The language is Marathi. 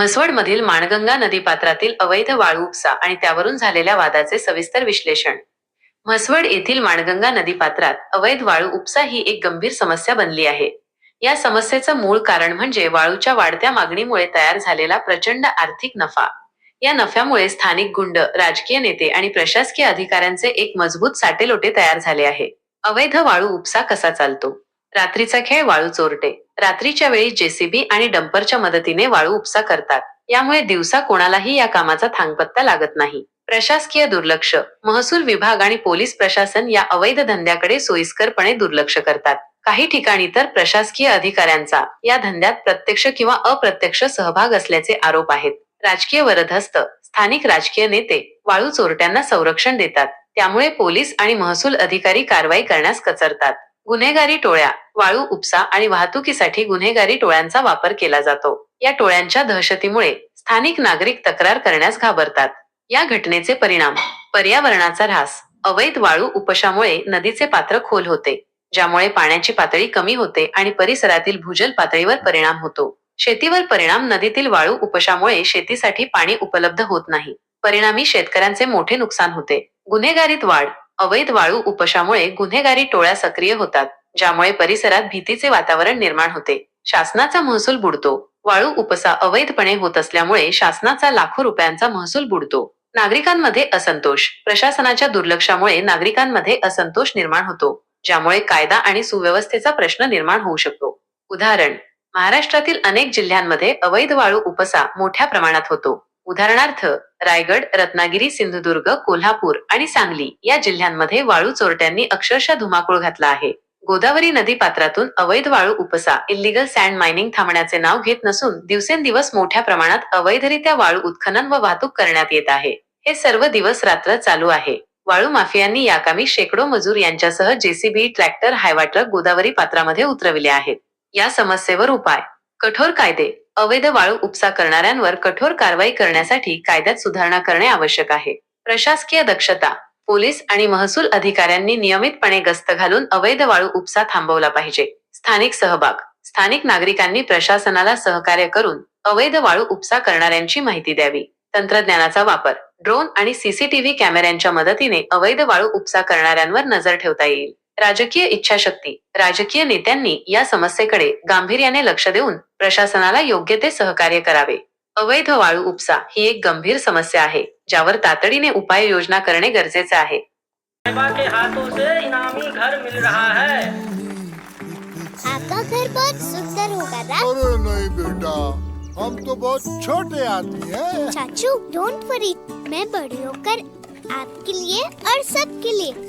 म्हसवडमधील माणगंगा नदीपात्रातील अवैध वाळू उपसा आणि त्यावरून झालेल्या वादाचे सविस्तर विश्लेषण. म्हसवड येथील माणगंगा नदीपात्रात अवैध वाळू उपसा ही एक गंभीर समस्या बनली आहे. या समस्येचं मूळ कारण म्हणजे वाळूच्या वाढत्या मागणीमुळे तयार झालेला प्रचंड आर्थिक नफा. या नफ्यामुळे स्थानिक गुंड राजकीय नेते आणि प्रशासकीय अधिकाऱ्यांचे एक मजबूत साटेलोटे तयार झाले आहे. अवैध वाळू उपसा कसा चालतो? रात्रीचा खेळ वाळू चोरटे. रात्रीच्या वेळी जेसीबी आणि डंपरच्या मदतीने वाळू उपसा करतात. यामुळे दिवसा कोणालाही या कामाचा थांगपत्ता लागत नाही. प्रशासकीय दुर्लक्ष. महसूल विभाग आणि पोलीस प्रशासन या अवैध धंद्याकडे सोयीस्करपणे दुर्लक्ष करतात. काही ठिकाणी तर प्रशासकीय अधिकाऱ्यांचा या धंद्यात प्रत्यक्ष किंवा अप्रत्यक्ष सहभाग असल्याचे आरोप आहेत. राजकीय वरदहस्त स्थानिक राजकीय नेते वाळू चोरट्यांना संरक्षण देतात. त्यामुळे पोलीस आणि महसूल अधिकारी कारवाई करण्यास कचरतात. गुन्हेगारी टोळ्या वाळू उपसा आणि वाहतुकीसाठी गुन्हेगारी टोळ्यांचा वापर केला जातो. या टोळ्यांच्या दहशतीमुळे स्थानिक नागरिक तक्रार करण्यास घाबरतात. या घटनेचे परिणाम पर्यावरणाचा ऱ्हास अवैध वाळू उपशामुळे नदीचे पात्र खोल होते ज्यामुळे पाण्याची पातळी कमी होते आणि परिसरातील भूजल पातळीवर परिणाम होतो. शेतीवर परिणाम नदीतील वाळू उपशामुळे शेतीसाठी पाणी उपलब्ध होत नाही. परिणामी शेतकऱ्यांचे मोठे नुकसान होते. गुन्हेगारीत वाढ अवैध वाळू उपशामुळे गुन्हेगारी टोळ्या सक्रिय होतात ज्यामुळे परिसरात भीतीचे वातावरण निर्माण होते. शासनाचा महसूल बुडतो. वाळू उपसा अवैधपणे होत असल्यामुळे शासनाचा लाखो रुपयांचा महसूल बुडतो. नागरिकांमध्ये असंतोष. प्रशासनाच्या दुर्लक्षामुळे नागरिकांमध्ये असंतोष निर्माण होतो ज्यामुळे कायदा आणि सुव्यवस्थेचा प्रश्न निर्माण होऊ शकतो. उदाहरण महाराष्ट्रातील अनेक जिल्ह्यांमध्ये अवैध वाळू उपसा मोठ्या प्रमाणात होतो. उदाहरणार्थ रायगड रत्नागिरी सिंधुदुर्ग कोल्हापूर आणि सांगली या जिल्ह्यांमध्ये वाळू चोरट्यांनी अक्षरशः धुमाकूळ घातला आहे. गोदावरी नदी पात्रातून अवैध वाळू उपसा इल्लीगल सँड मायनिंग थांबण्याचे नाव घेत नसून दिवसेंदिवस मोठ्या प्रमाणात अवैधरित्या वाळू उत्खनन व वाहतूक करण्यात येत आहे. हे सर्व दिवस रात्र चालू आहे. वाळू माफियांनी याकामी शेकडो मजूर यांच्यासह JCB tractor Hyva truck Godavari पात्रामध्ये उतरविले आहेत. या समस्येवर उपाय. कठोर कायदे अवैध वाळू उपसा करणाऱ्यांवर कठोर कारवाई करण्यासाठी कायद्यात सुधारणा करणे आवश्यक आहे. प्रशासकीय दक्षता पोलीस आणि महसूल अधिकाऱ्यांनी नियमितपणे गस्त घालून अवैध वाळू उपसा थांबवला पाहिजे. स्थानिक सहभाग स्थानिक नागरिकांनी प्रशासनाला सहकार्य करून अवैध वाळू उपसा करणाऱ्यांची माहिती द्यावी. तंत्रज्ञानाचा वापर ड्रोन आणि सीसीटीव्ही कॅमेऱ्यांच्या मदतीने अवैध वाळू उपसा करणाऱ्यांवर नजर ठेवता येईल. राजकीय इच्छाशक्ती राजकीय नेत्यांनी या समस्येकडे गांभीर्याने लक्ष देऊन प्रशासनाला योग्य ते सहकार्य करावे. अवैध वाळू उपसा ही एक गंभीर समस्या आहे ज्यावर तातडीने उपाययोजना करणे गरजेचे आहे. साहिबा के हाथों से इनामी घर मिल रहा है। आपका घर बहुत सुंदर होगा ना अरे नहीं बेटा हम तो बहुत छोटे आदमी हैं। चाचू डोंट वरी मैं बड़ी होकर आपके लिए और सबके लिए